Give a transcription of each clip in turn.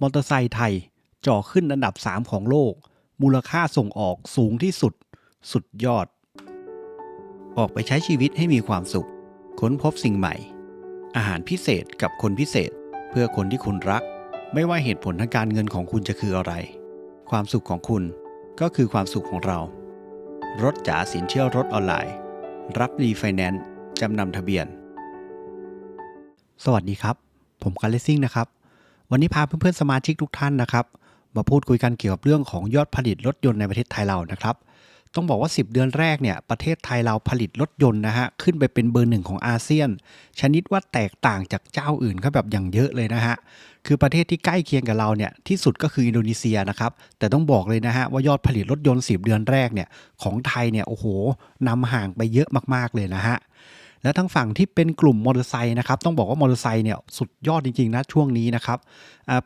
มอเตอร์ไซค์ไทยจ่อขึ้นอันดับ 3 ของโลก มูลค่าส่งออกสูงที่สุด สุดยอด ออกไปใช้ชีวิตให้มีความสุข ค้นพบสิ่งใหม่ อาหารพิเศษกับคนพิเศษ เพื่อคนที่คุณรัก ไม่ว่าเหตุผลทางการเงินของคุณจะคืออะไร ความสุขของคุณก็คือความสุขของเรา รถจ๋าสินเชื่อรถออนไลน์ รับรีไฟแนนซ์จำนำทะเบียน สวัสดีครับ ผมการเลสซิ่งนะครับ วันนี้พาเพื่อนๆสมาชิกทุกท่านนะครับ มาพูดคุยกันเกี่ยวกับเรื่องของยอดผลิตรถยนต์ในประเทศไทยเรานะครับ ต้องบอกว่า 10 เดือนแรกเนี่ยประเทศไทยเราผลิตรถยนต์นะฮะขึ้นไปเป็นเบอร์หนึ่งของอาเซียน ชนิดว่าแตกต่างจากเจ้าอื่นเขาแบบอย่างเยอะเลยนะฮะคือประเทศที่ใกล้เคียงกับเราเนี่ยที่สุดก็คืออินโดนีเซียนะครับแต่ต้องบอกเลยนะฮะว่ายอดผลิตรถยนต์ 10 เดือนแรกเนี่ยของไทยเนี่ยโอ้โหนำห่างไปเยอะมากๆเลยนะฮะ แล้วทั้งฝั่งที่เป็นกลุ่มมอเตอร์ไซค์นะครับต้องบอกว่ามอเตอร์ไซค์เนี่ยสุดยอดจริงๆนะช่วงนี้นะครับ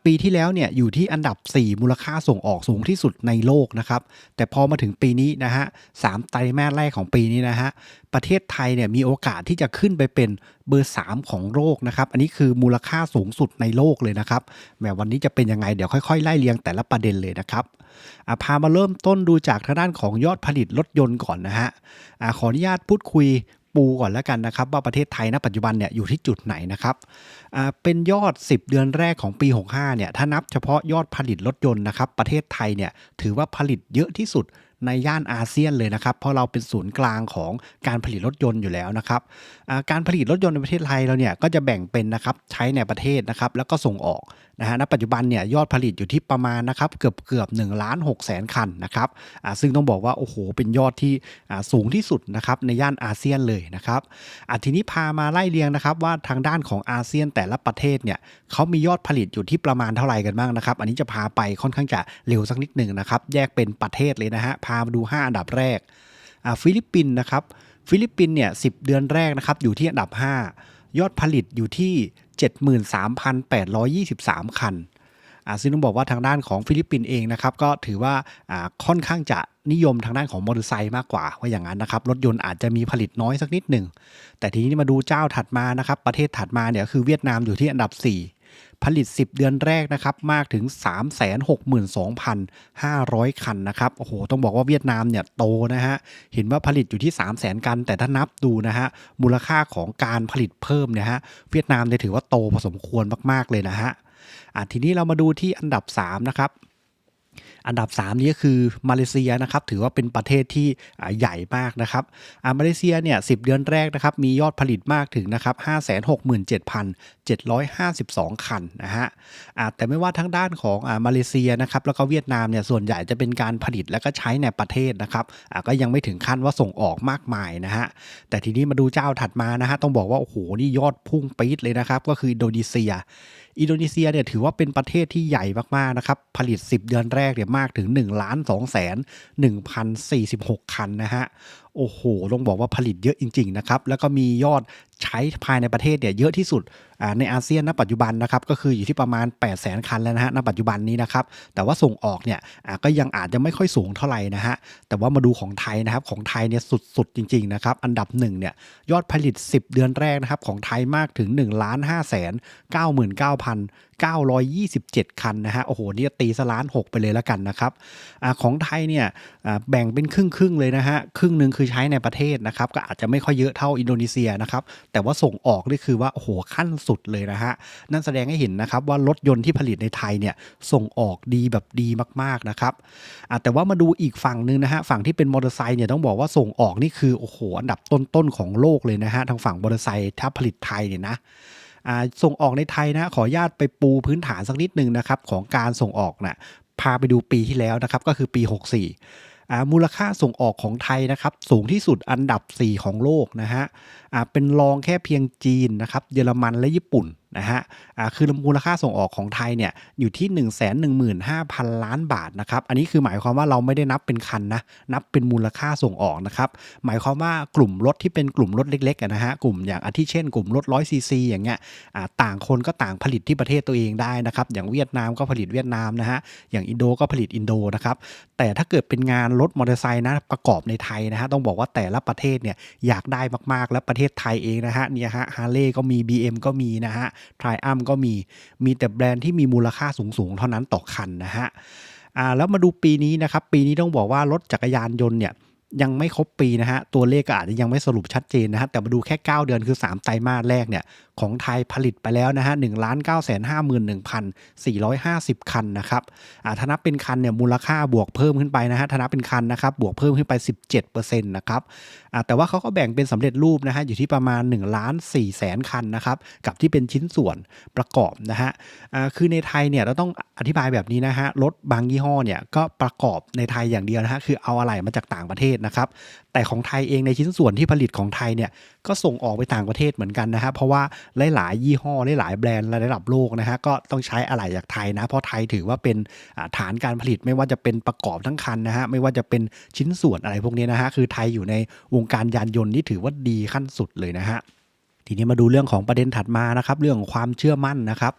ปีที่แล้วเนี่ยอยู่ที่อันดับ 4 มูลค่าส่งออกสูงที่สุดในโลกนะครับแต่พอมาถึงปีนี้นะฮะสามไตรมาสแรกของปีนี้นะฮะประเทศไทยเนี่ยมีโอกาสที่จะขึ้นไปเป็นเบอร์ 3 ของโลกนะครับอันนี้คือมูลค่าสูงสุดในโลกเลยนะครับแหมวันนี้จะเป็นยังไงเดี๋ยวค่อยๆไล่เรียงแต่ละประเด็นเลยนะครับาพามาเริ่มต้นดูจากทางด้านของยอดผลิตรถยนต์ก่อนนะฮะอขออนุญาตพูดคุย ปูก่อนแล้วกันนะครับ ว่าประเทศไทยณปัจจุบันเนี่ยอยู่ที่จุดไหนนะครับเป็นยอด 10 เดือนแรกของปี 65เนี่ยถ้านับเฉพาะยอดผลิตรถยนต์นะครับ ประเทศไทยเนี่ยถือว่าผลิตเยอะที่สุดในย่านอาเซียนเลยนะครับ เพราะเราเป็นศูนย์กลางของการผลิตรถยนต์อยู่แล้วนะครับการผลิตรถยนต์ในประเทศไทยเราเนี่ยก็จะแบ่งเป็นนะครับใช้ในประเทศนะครับแล้วก็ส่งออก นะฮะณปัจจุบันเนี่ยยอดผลิตอยู่ที่ประมาณนะครับเกือบเกือบ1ล้าน6แสนคันนะครับอ่าซึ่งต้องบอกว่าโอ้โหเป็นยอดที่อ่าสูงที่สุดนะครับในย่านอาเซียนเลยนะครับอะทีนี้พามาไล่เรียงนะครับว่าทางด้านของอาเซียนแต่ละประเทศเนี่ยเขามียอดผลิตอยู่ที่ประมาณเท่าไหร่กันบ้างนะครับ อันนี้จะพาไปค่อนข้างจะเร็วสักนิดหนึ่งนะครับแยกเป็นประเทศเลยนะฮะพามาดู 5 อันดับแรกอ่าฟิลิปปินส์นะครับฟิลิปปินส์เนี่ยสิเดือนแรกนะครับอยู่ที่อันดับ 5 ยอดผลิตอยู่ที่ 73,823 คันอ่าซึ่งต้องบอกว่าทางด้านของฟิลิปปินส์เองนะครับก็ถือว่าอ่าค่อนข้างจะนิยมทางด้านของมอเตอร์ไซค์มากกว่าว่าอย่างนั้นนะครับรถยนต์อาจจะมีผลิตน้อยสักนิดหนึ่ง แต่ทีนี้มาดูเจ้าถัดมานะครับประเทศถัดมาเนี่ยคือเวียดนามอยู่ที่อันดับ 4 ผลิต 10 เดือนแรกนะครับมากถึง 362,500 คันนะครับโอ้โหต้องบอกว่าเวียดนามเนี่ยโตนะฮะเห็นว่าผลิตอยู่ที่ 3 0 0 0 0 0 กัน แต่ถ้านับดูนะฮะมูลค่าของการผลิตเพิ่มเนี่ยฮะเวียดนามเนี่ยถือว่าโตพอสมควรมาก ๆ เลยนะฮะอะทีนี้เรามาดูที่อันดับ 3 นะครับ อันดับ 3 นี้ก็คือมาเลเซียนะครับถือว่าเป็นประเทศที่ใหญ่มากนะครับอ่ามาเลเซียเนี่ย10เดือนแรกนะครับมียอดผลิตมากถึงนะครับ567,752 คันนะฮะอ่าแต่ไม่ว่าทั้งด้านของอ่ามาเลเซียนะครับแล้วก็เวียดนามเนี่ยส่วนใหญ่จะเป็นการผลิตแล้วก็ใช้ในประเทศนะครับอ่าก็ยังไม่ถึงขั้นว่าส่งออกมากมายนะฮะแต่ทีนี้มาดูเจ้าถัดมานะฮะต้องบอกว่าโอ้โหนี่ยอดพุ่งปี๊ดเลยนะครับก็คืออินโดนีเซีย อินโดนีเซียเนี่ยถือว่าเป็นประเทศที่ใหญ่มากๆนะครับผลิต 10 เดือนแรกเนี่ยมากถึง1ล้าน2แสน1,046 คันนะฮะ โอ้โหต้องบอกว่าผลิตเยอะจริง ๆ นะครับ แล้วก็มียอดใช้ภายในประเทศเนี่ยเยอะที่สุดในอาเซียนณปัจจุบันนะครับก็คืออยู่ที่ประมาณ8 0 0 0 0 0 คันแล้วนะฮะณปัจจุบันนี้นะครับแต่ว่าส่งออกเนี่ยก็ยังอาจจะไม่ค่อยสูงเท่าไหร่นะฮะแต่ว่ามาดูของไทยนะครับของไทยเนี่ยสุดๆจริงๆนะครับอันดับหนึ่งเนี่ยยอดผลิต 10 เดือนแรกนะครับของไทยมากถึง1ล้าน5แสน99,000 927 คันนะฮะโอ้โหนี่ตีสล้าน 6 ไปเลยแล้วกันนะครับอของไทยเนี่ยแบ่งเป็นครึ่งๆเลยนะฮะครึ่งหนึ่งคือือใช้ในประเทศนะครับ ก็อาจจะไม่ค่อยเยอะเท่าอินโดนีเซียนะครับ แต่ว่าส่งออกนี่คือว่าโอ้โหขั้นสุดเลยนะฮะนั่นแสดงให้เห็นนะครับว่ารถยนต์ที่ผลิตในไทยเนี่ยส่งออกดีแบบดีมากๆนะครับแต่ว่ามาดูอีกฝั่งหนึ่งนะฮะฝั่งที่เป็นมอเตอร์ไซค์เนี่ยต้องบอกว่าส่งออกนี่คือโอ้โหอันดับต้นๆของโลกเลยนะฮะทางฝั่งมอเตอร์ไซค์ถ้าผลิตไทยเนี่ยนะส่งออกในไทยนะขออนุญาตไปปูพื้นฐานสักนิดหนึ่งนะครับของการส่งออกนะ่ะพาไปดูปีที่แล้วนะครับก็คือปี 64อ่ มูลค่าส่งออกของไทยนะครับสูงที่สุดอันดับ 4 ของโลกนะฮะเป็นรองแค่เพียงจีนนะครับเยอรมันและญี่ปุ่น นะฮะอ่าคือมูลค่าส่งออกของไทยเนี่ยอยู่ที่ 1 1 5 0 0 0 ล้านบาทนะครับอันนี้คือหมายความว่าเราไม่ได้นับเป็นคันนะนับเป็นมูลค่าส่งออกนะครับหมายความว่ากลุ่มรถที่เป็นกลุ่มรถเล็กๆนะฮะกลุ่มอย่างอาทิเช่น กลุ่มรถ100ซีซีอย่างเงี้ยอ่าต่างคนก็ต่างผลิตที่ประเทศตัวเองได้นะครับอย่างเวียดนามก็ผลิตเวียดนามนะฮะอย่างอินโดก็ผลิตอินโดนะครับแต่ถ้าเกิดเป็นงานรถมอเตอร์ไซค์นะประกอบในไทยนะฮะต้องบอกว่าแต่ละประเทศเนี่ยอยากได้มากๆ และประเทศไทยเองนะฮะเนี่ยฮะฮาร์เลย์ก็มี BM ก็มีนะฮะทริอัมก็มีมีแต่แบรนด์ที่มีมูลค่าสูงๆ เท่านั้นต่อคันนะฮะอ่าแล้วมาดูปีนี้นะครับปีนี้ต้องบอกว่ารถจักรยานยนต์เนี่ยยังไม่ครบปีนะฮะ ตัวเลขก็อาจจะยังไม่สรุปชัดเจนนะฮะ แต่มาดูแค่ 9 เดือนคือ 3 ไตรมาสแรกเนี่ยของไทยผลิตไปแล้วนะฮะ1 9 5 1 450คันนะครับอ่าถ้านับเป็นคันเนี่ยมูลค่าบวกเพิ่มขึ้นไปนะฮะถ้านับเป็นคันนะครับบวกเพิ่มขึ้นไป17%นะครับอ่าแต่ว่าเขาก็แบ่งเป็นสำเร็จรูปนะฮะอยู่ที่ประมาณ1ล้าน4แสนคันนะครับกับที่เป็นชิ้นส่วนประกอบนะฮะอ่าคือในไทยเนี่ยเราต้องอธิบายแบบนี้นะฮะรถบางยี่ห้อเนี่ยก็ประกอบในไทยอย่างเดียวนะฮะคือเอาอะไหล่มาจากต่างประเทศนะครับแต่ของไทยเองในชิ้นส่วนที่ผลิตของไทยเนี่ยก็ส่งออกไปต่างประเทศเหมือนกันนะฮะเพราะว่าหลายๆยี่ห้อหลายๆแบรนด์ระดับโลกนะฮะก็ต้องใช้อะไหล่จากไทยนะเพราะไทยถือว่าเป็นฐานการผลิตไม่ว่าจะเป็นประกอบทั้งคันนะฮะไม่ว่าจะเป็นชิ้นส่วนอะไรพวกนี้นะฮะคือไทยอยู่ในวงการยานยนต์ที่ถือว่าดีขั้นสุดเลยนะฮะ ทีนี้มาดูเรื่องของประเด็นถัดมานะครับ เรื่องของความเชื่อมั่นนะครับ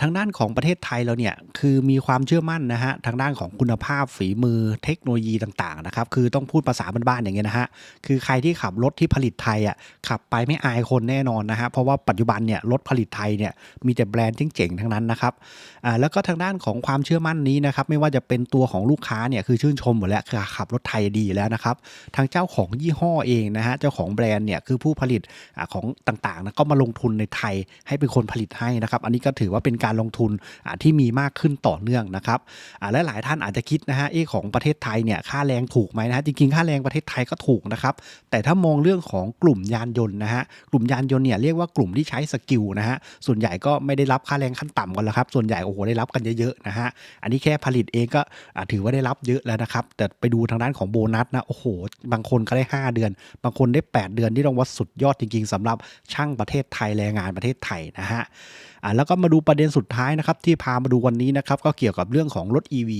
ทางด้านของประเทศไทยเราเนี่ยคือมีความเชื่อมั่นนะฮะทางด้านของคุณภาพฝีมือเทคโนโลยีต่างๆนะครับคือต้องพูดภาษาบ้านๆอย่างเงี้ยนะฮะคือใครที่ขับรถที่ผลิตไทยอะขับไปไม่อายคนแน่นอนนะฮะเพราะว่าปัจจุบันเนี่ยรถผลิตไทยเนี่ยมีแต่แบรนด์เจ๋งๆทั้งนั้นนะครับอ่าแล้วก็ทางด้านของความเชื่อมั่นนี้นะครับไม่ว่าจะเป็นตัวของลูกค้าเนี่ยคือชื่นชมหมดแล้วคือขับรถไทยดีแล้วนะครับทางเจ้าของยี่ห้อเองนะฮะเจ้าของแบรนด์เนี่ยคือผู้ผลิตอาของต่างๆนะก็มาลงทุนในไทยให้เป็นคนผลิตให้นะครับ อันนี้ก็ถือว่าเป็นการลงทุนที่มีมากขึ้นต่อเนื่องนะครับและหลายท่านอาจจะคิดนะฮะเอของประเทศไทยเนี่ยค่าแรงถูกไหมนะฮะจริงๆ ค่าแรงประเทศไทยก็ถูกนะครับ แต่ถ้ามองเรื่องของกลุ่มยานยนต์นะฮะกลุ่มยานยนต์เนี่ยเรียกว่ากลุ่มที่ใช้สกิลนะฮะส่วนใหญ่ก็ไม่ได้รับค่าแรงขั้นต่ำกันแล้วครับ ส่วนใหญ่โอ้โหได้รับกันเยอะๆนะฮะอันนี้แค่ผลิตเองก็ถือว่าได้รับเยอะแล้วนะครับ แต่ไปดูทางด้านของโบนัสนะโอ้โห บางคนก็ได้ 5 เดือน บางคนได้ 8 เดือนที่ต้องว่าสุดยอดจริงๆสำหรับช่างประเทศไทยแรงงานประเทศไทยนะฮะอ่าแล้วก็มาดูประเด็นสุดท้ายนะครับที่พามาดูวันนี้นะครับก็เกี่ยวกับเรื่องของรถ EV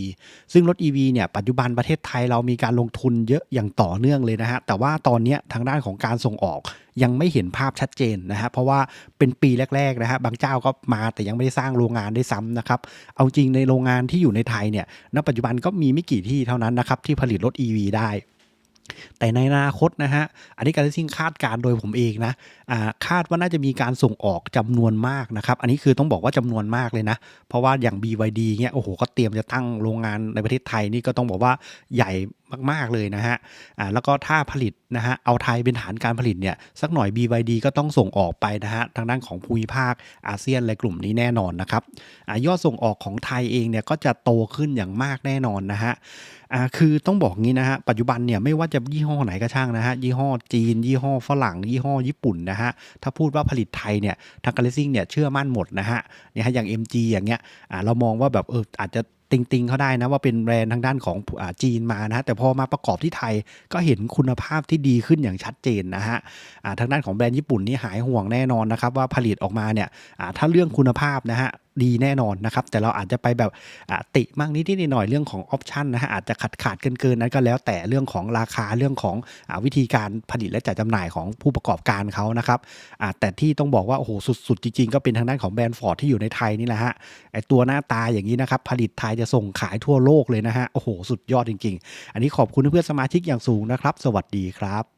ซึ่งรถ EV เนี่ยปัจจุบันประเทศไทยเรามีการลงทุนเยอะอย่างต่อเนื่องเลยนะฮะแต่ว่าตอนนี้ทางด้านของการส่งออกยังไม่เห็นภาพชัดเจนนะฮะเพราะว่าเป็นปีแรกๆนะฮะบางเจ้าก็มาแต่ยังไม่ได้สร้างโรงงานได้ซ้ำนะครับเอาจริงในโรงงานที่อยู่ในไทยเนี่ยณปัจจุบันก็มีไม่กี่ที่เท่านั้นนะครับที่ผลิตรถ EV ได้ แต่ในอนาคตนะฮะ อันนี้การซิ่งคาดการโดยผมเองนะคาดว่าน่าจะมีการส่งออกจำนวนมากนะครับ อันนี้คือต้องบอกว่าจำนวนมากเลยนะ เพราะว่าอย่าง BYD เนี่ยโอ้โหก็เตรียมจะตั้งโรงงานในประเทศไทยนี่ก็ต้องบอกว่าใหญ่ มาก ๆ เลยนะฮะอ่าแล้วก็ถ้าผลิตนะฮะเอาไทยเป็นฐานการผลิตเนี่ยสักหน่อย BYD ก็ต้องส่งออกไปนะฮะทางด้านของภูมิภาคอาเซียนอะไรกลุ่มนี้แน่นอนนะครับอายอดส่งออกของไทยเองเนี่ยก็จะโตขึ้นอย่างมากแน่นอนนะฮะอ่าคือต้องบอกงี้นะฮะปัจจุบันเนี่ยไม่ว่าจะยี่ห้อไหนก็ช่างนะฮะยี่ห้อจีน ยี่ห้อฝรั่ง ยี่ห้อญี่ปุ่นนะฮะถ้าพูดว่าผลิตไทยเนี่ยทางการเลซิ่งเนี่ยเชื่อมั่นหมดนะฮะเนี่ยฮะอย่าง MG อย่างเงี้ยอ่าเรามองว่าแบบเอออาจจะ ติงติงๆเขาได้นะว่าเป็นแบรนด์ทางด้านของอจีนมานะฮะแต่พอมาประกอบที่ไทยก็เห็นคุณภาพที่ดีขึ้นอย่างชัดเจนนะฮะทางด้านของแบรนด์ญี่ปุ่นนี่หายห่วงแน่นอนนะครับว่าผลิตออกมาเนี่ยถ้าเรื่องคุณภาพนะฮะ ดีแน่นอนนะครับ แต่เราอาจจะไปแบบอติมั่งนิดหน่อยเรื่องของออปชันนะฮะอาจจะขาดขาดเกินๆนั้นก็แล้วแต่เรื่องของราคาเรื่องของอวิธีการผลิตและจัดจำหน่ายของผู้ประกอบการเขานะครับแต่ที่ต้องบอกว่าโอ้โหสุดๆ จริง ๆ ก็เป็นทางด้านของแบรนด์ฟอร์ดที่อยู่ในไทยนี่แหละฮะไอตัวหน้าตาอย่างนี้นะครับผลิตไทยจะส่งขายทั่วโลกเลยนะฮะโอ้โหสุดยอดจริง ๆ อันนี้ขอบคุณเพื่อนสมาชิกอย่างสูงนะครับ สวัสดีครับ